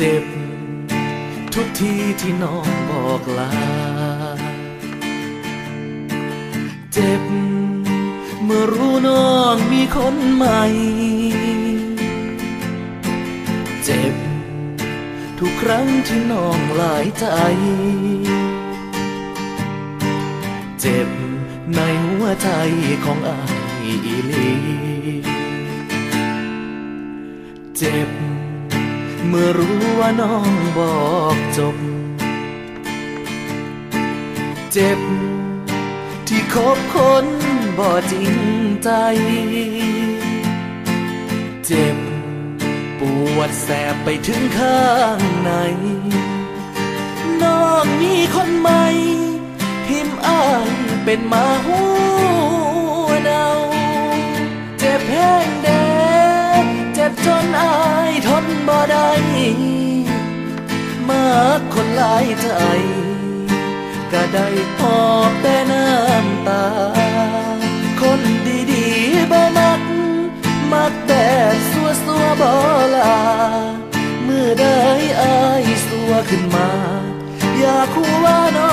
จ็บ ทุกทีที่น้องบอกลา เจ็บ เมื่อรู้น้องมีคนใหม่ เจ็บ ทุกครั้งที่น้องหลายใจ เจ็บในหัวใจของอายอีลี เจ็บ เมื่อรู้ว่าน้องบอกจบ เจ็บ ที่คบคนบ่จริงใจ เจ็บ ปวดแสบไปถึงข้างในน้องมีคนใหม่ ทิมอายเป็นมาหัว มาคนหลายใจ ก็ได้พอบแต่น้ำตา คนดีๆบ่มัก มักแต่สัวสัวบ่ลา เมื่อได้อายสัวขึ้นมา อยากรู้ว่าน้